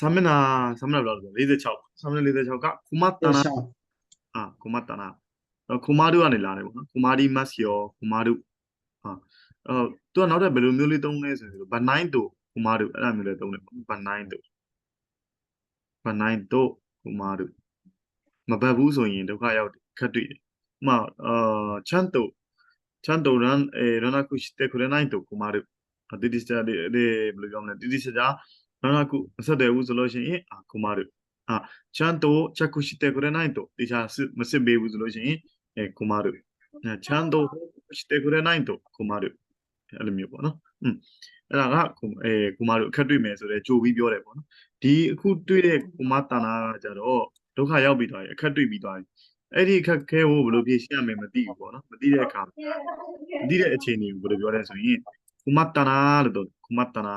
3မျက်နှာ3မျက်နှာဘယ်လောက်လဲ46 3မျက်နှာ46ကကုမတနာရှောင်းအာကုမတနာတော့ကုမာရုကနေလာတယ်ပေါ့နော်ကုမာဒီမတ်ယောကုမာရုဟာအော်သူကနောက်ထပ်ဘယ်လိုမျိုးလေးသုံးလဲဆိုရင်ဘန်နိုင်တို့ကုမာရုအဲ့ဒါမျိုးလေးသုံးတယ်ပေါ့ဘန်နိုင်တို့ဘန်နိုင်တို့ကုမာရုမပတ်ဘူးဆိုရင်ဒုက္ခရောက်တယ်ခက်တွေ့တယ်ဥပမာအာချန်တိုချန်တိုရန်အဲရနာကုရှိတဲ့ခရနိုင်တို့ကုမာရုတိတိစတဲ့ဘယ်လိုပြောမလဲတိတိစကြရနာကုမဆက်တ 나가고 사대우 들어오신 아 고마르 아 찬도 자꾸 시대 그래 나인도 디자 무슨 배우 들어오신 에 고마르 찬도 시대 그래 나인도 고마르 အဲ့လိုမျိုးပေါ့နော်อืมအဲ့ဒါကအဲကိုမတို့အခက်တွေ့မယ်ဆိုတော့ကြိုပြီးပြောတယ်ပေါ့နော်ဒီအခုတွေ့တဲ့ကိုမတဏ္ဍာကကြတော့ဒုက္ခရောက်ပြီးသွားရင်အခက်တွေ့ပြီးသွားရင်အဲ့ဒီအခက်ခဲကိုဘယ်လိုဖြေရှင်းရမယ်မသိဘူးပေါ့နော်မသိတဲ့အခါမသိတဲ့အခြေအနေကိုဘယ်လိုပြောလဲဆိုရင်ကိုမတဏ္ဍာလို့တော့ကိုမတဏ္ဍာ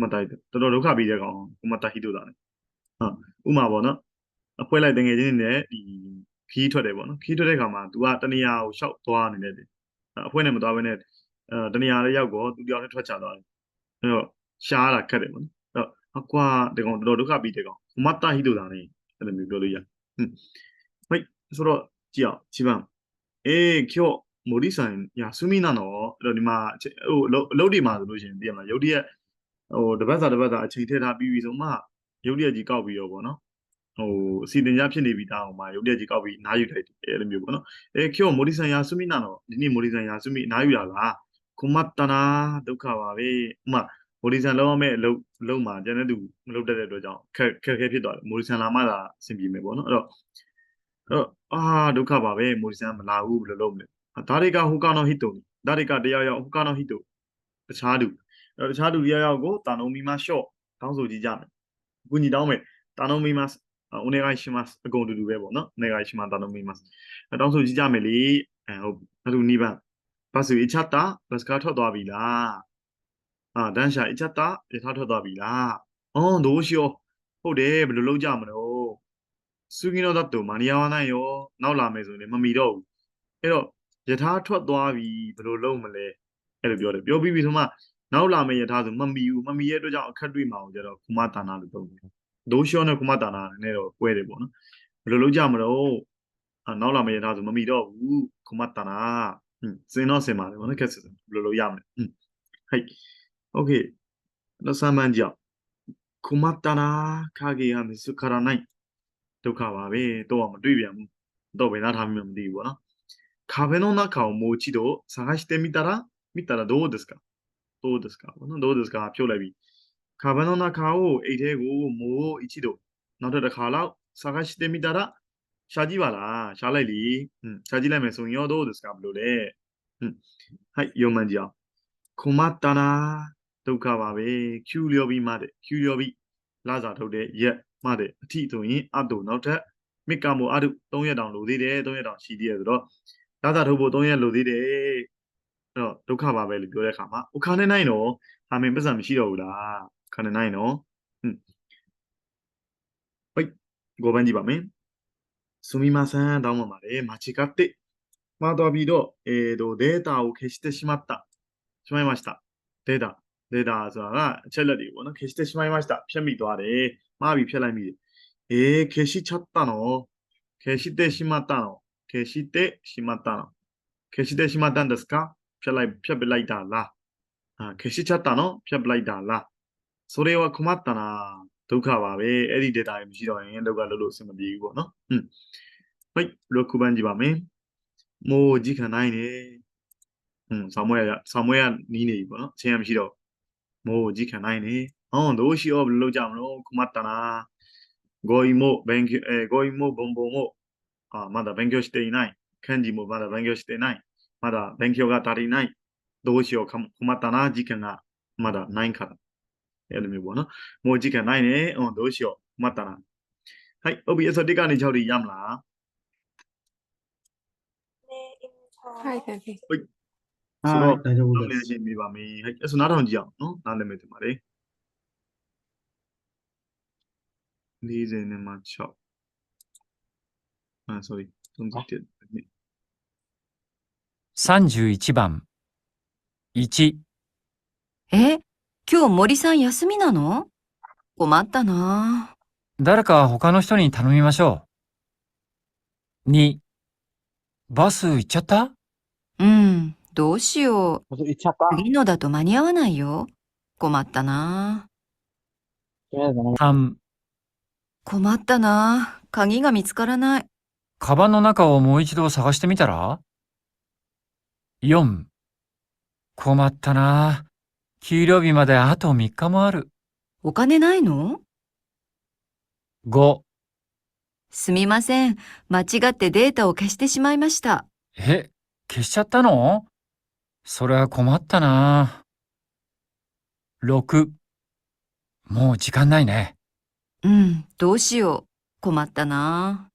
တ်ပြီနောက်တစ်ခုကရှိသေးရဲ့ကုမတာဟိတိုတာနေဆိုပြီးလည်းရှိတယ်ပေါ့ကုမတာဟိတိုတာနေကုမတာဟိတိုတော်တော်ဒုက္ခပြီးတဲ့ကောင်ကုမတာဟိတိုတာနေဟုတ်ဥမာပေါ့နော်အဖွဲလိုက်တငယ်ချင်းတွေနဲ့ဒီခီးထွက်တယ်ပေါ့နော်ခီးထွက်တဲ့ခါမှာ तू ကတနေရာကိုရှောက်သွားနေတယ်အဖွဲနဲ့မသွားဘဲနဲ့အဲတနေရာလေးရောက်တော့ तू တယောက်နဲ့ထွက်ချသွားတယ်အဲ့တော့ရှားတာခက်တယ်ပေါ့နော်အဲ့တော့အကွာဒီကောင်တော်တော်ဒုက္ခပြီးတဲ့ကောင်မတ်တာဟိတိုတာနေအဲ့လိုမျိုးပြောလို့ရဟွန်းဟိတ်ဆိုတော့ကြည့်အောင်ကြည့်ပါအေးကျော်မိုဒီဆိုင်ညာဆူမီနာနော်အဲ့တော့ဒီမှာဟိုအလုပ်တွေမှာဆိုလို့ရှိရင်သိရမလားရုပ်တရက် ဟိုတပတ်စာတပတ်စာအချိန်ထည့်ထားပြီးပြီဆိုမှရုပ်တရက်ကြီးကောက်ပြီးရောပေါ့နော်ဟိုအစီတင်ကြဖြစ်နေပြီတောင်းမှာရုပ်တရက်ကြီးကောက်ပြီးနားယူထိုက်တယ်အဲ့လိုမျိုးပေါ့နော်အဲကျော်မိုဒီဆန်ယာဆုမိနာတော့ဒီနေ့မိုဒီဆန်ယာဆုမိနားယူတာလားကုမတနာဒုက္ခပါပဲဥမာမိုဒီဆန်လုံးရမယ့်အလုပ်အလုပ်မှာကျန်တဲ့သူမလုပ်တတ်တဲ့အတွက်ကြောင့်ခက်ခက်ခဲဖြစ်သွားတယ်မိုဒီဆန်လာမှသာအဆင်ပြေမယ်ပေါ့နော်အဲ့တော့အဲ့တော့အာဒုက္ခပါပဲမိုဒီဆန်မလာဘူးဘယ်လိုလုပ်မလဲဒါတွေကဟိုကနောဟိတုံဒါတွေကတရားရောက်ဟိုကနောဟိတုတခြားသူအဲ့ တော့တခြားသူတရားရောက်ကိုတာနုံမီမရှော့တောင်းဆိုကြည့်ကြမယ်အခုညီတောင်းမယ်တာနုံမီမお願いしますအကုန်တူတူပဲပေါ့နော်お願いします頼みますတောင်းဆိုကြည့်ကြမယ်လေအဲဟုတ်အဲ့လို2番バス一ချတာဘတ်စကားထွက်သွားပြီလားအာဒန်ရှာ一ချတာရထားထွက်သွားပြီလားအော်どうしようဟုတ်တယ်ဘယ်လိုလုပ်ကြမလို့စုကင်းတော့တော့မနီယာဝနိုင်ရောနောက်လာမယ်ဆိုရင်မမီတော့ဘူးအဲ့တော့ယထာထွက်သွားပြီဘယ်လိုလုပ်မလဲအဲ့လိုပြောတယ်ပြောပြီးပြီဆိုမှ နောက်လာမယ့်ယထာဆိုမမီဘူးမမီရဲ့အတွက်ကြောင့်အခက်တွေ့မှာကိုကျတော့ကုမတာနာလို့ပြောတယ်ဒိုးရှောနဲ့ကုမတာနာနဲ့တော့ပွဲတယ်ပေါ့နော်ဘယ်လိုလုပ်ကြမလို့အနောက်လာမယ့်ယထာဆိုမမီတော့ဘူးကုမတာနာဟင်းစင်တော့စင်ပါတယ်ပေါ့နော်ခက်စစ်ဘယ်လိုလုပ်ရမလဲဟင်းဟိတ်โอเคတော့စမ်းမှန်းကြကုမတာနာခါကေဟာမစုခရနိုင်ဒုက္ခပါပဲတော့မတွေ့ပြန်ဘူးတော့ဘယ်သားထားမှမသိဘူးပေါ့နော်壁の中をもう一度探してみたら見たらどうですか သိုးဒစ်ကာပေါ့နော်သိုးဒစ်ကာဖြုတ်လိုက်ပြီခါဘန်သောနာခါကိုအိတ်ထဲကိုမိုးအချီတို့နောက်ထပ်တစ်ခါလောက်စာကရှိတမီတာရရှာကြည့်ပါလားရှာလိုက်လीဟွန်းရှာကြည့်လိုက်မယ်ဆိုရင်ရောသိုးဒစ်ကာဘယ်လိုလဲဟွန်းဟိုက်ယုံမှန်ကြအောင်ခမတာနာဒုက္ခပါပဲကျူလျောပြီးမှတဲ့ကျူလျောပြီးလာစာထုတ်တဲ့ရက်မှတဲ့အထီဆိုရင်အတုနောက်ထပ်မိကမိုအတု3ရက်တောင်လိုသေးတယ်3ရက်တောင်ရှိသေးတယ်ဆိုတော့လာစာထုတ်ဖို့3ရက်လိုသေးတယ် အဲ့တော့ဒုက္ခပါပဲလို့ပြောတဲ့အခါမှာဥခါနေနိုင်တော့ဟာမင်းပတ်စံမရှိတော့ဘူးလားခါနေနိုင်နော်ဟွန်းဟို5番ကြည့်ပါမယ်すみませんどうもまで間違ってまあとビドえーとデータを消してしまったしまいましたデータデータဆိုတာကချက်လက်တွေပေါ့နော်消してしまいましたဖြတ်မိသွားတယ်မှားပြီးဖြတ်လိုက်မိတယ်အေး消しちゃったの消してしまったの消してしまったの消してしまったんですか ဖြတ်ပစ်လိုက်တာလားအာခေရှိချတာနော်ဖြတ်ပစ်လိုက်တာလားဆိုတော့ခမတနာဒုက္ခပါပဲအဲ့ဒီ data တွေမရှိတော့ရင်ဒုက္ခလို့လို့အဆင်မပြေဘူးပေါ့နော်ဟွန်းဟိတ်လောက်ခုပန်းကြည့်ပါမယ်မိုးကြီးခံနိုင်တယ်ဟွန်းဆောင်းမွဲရဆောင်းမွဲရနီးနေပြီပေါ့နော်အချိန်မရှိတော့မိုးကြီးခံနိုင်တယ်ဟောတို့ရှိရောဘယ်လိုလုပ်ကြမလို့ခမတနာဂိုအီမိုဘန်ကီအဲဂိုအီမိုဘုံဘုံမို့အာမဒါဘန်ကီရှိတဲ့နိုင်ခန်းကြီးမို့မဒါဘန်ကီရှိတဲ့နိုင် 마다 뱅키오가 다리 나이 도시오 고마다나 지켄가 마다 나인 카다 에르미 보노 뭐 지켄 나이네 어 도시오 고마다나 하이 OBS 디가니 저리 얌라 네 인터 하이 대비 ဆိုတော့ဒါကြောင့်လို့လည်းရှင်းပြပါမယ်ဟဲ့အဲ့ဆိုနားထောင်ကြည့်အောင်နော်နားလည်မယ်တင်ပါတယ်40နဲ့မှ6အာ sorry 37မိနစ် 31番。1、え、今日森さん休みなの？困ったな誰か他の人に頼みましょう。2、バス行っちゃった？うん、どうしよう。行っちゃった？次のだと間に合わないよ。困ったなとりあえずね ?3、困ったな鍵が見つからない。カバンの中をもう一度探してみたら？?4、困ったな。給料日まであと3日もある。お金ないの？5、すみません。間違ってデータを消してしまいました。え、消しちゃったの？それは困ったな。6、もう時間ないね。うん、どうしよう。困ったな